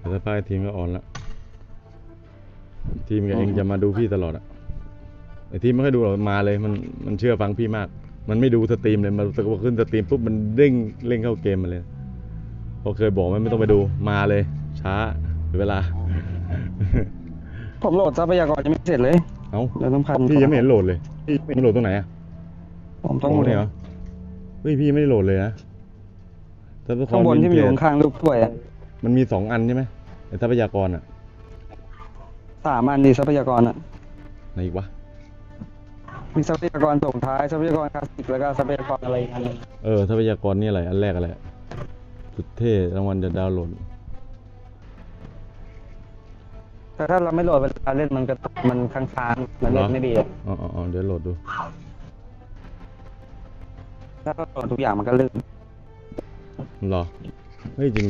แต่ถ้าป้ายทีมก็ออนละทีมกับเองจะมาดูพี่ตลอดอะไอทีมไม่ค่อยดูหรอกมาเลยมันมันเชื่อฟังพี่มาก มันไม่ดูสตรีมเลยมันพอขึ้นสตรีมปุ๊บมันเร่งเร่งเข้าเกมมาเลยพอเคยบอกมันไม่ต้องไปดูมาเลย ช้าเสียเวลา ผมโหลดทรัพยากรยังไม่เสร็จเลยเอ้าเดี๋ยวต้องพันพี่ยังไม่เห็นโหลดเลยพี่มันโหลดตรงไหนอะผมต้องโเนี่ยเหรอเฮ้ยพี่ไม่ได้โหลดเลยนะทรัพยากรข้างบนที่มันอยู่เกข้างๆรูปถ้วยอะ มันมีสองอันใช่ไหมไอทรัพยากรอะสามอันดีทรัพยากรอะ ไหนอีกวะ มีทรัพยากรส่งท้ายทรัพยากรคลาสสิกแล้วก็ทรัพยากรอะไรอีกอันหนึ่งเออทรัพยากรนี่อะไร อันแรกอะไรสุดเท่รางวัลจะดาวน์โหลด แต่ถ้าเราไม่โหลดเวลาเล่นมันก็มันค้างๆมันเล่นไม่ดีอะอ๋ออ๋ออ๋อเดี๋ยวโหลดดู ถ้าเราโหลดทุกอย่างมันก็ลื่น เหรอ เฮ้ยจริงดิ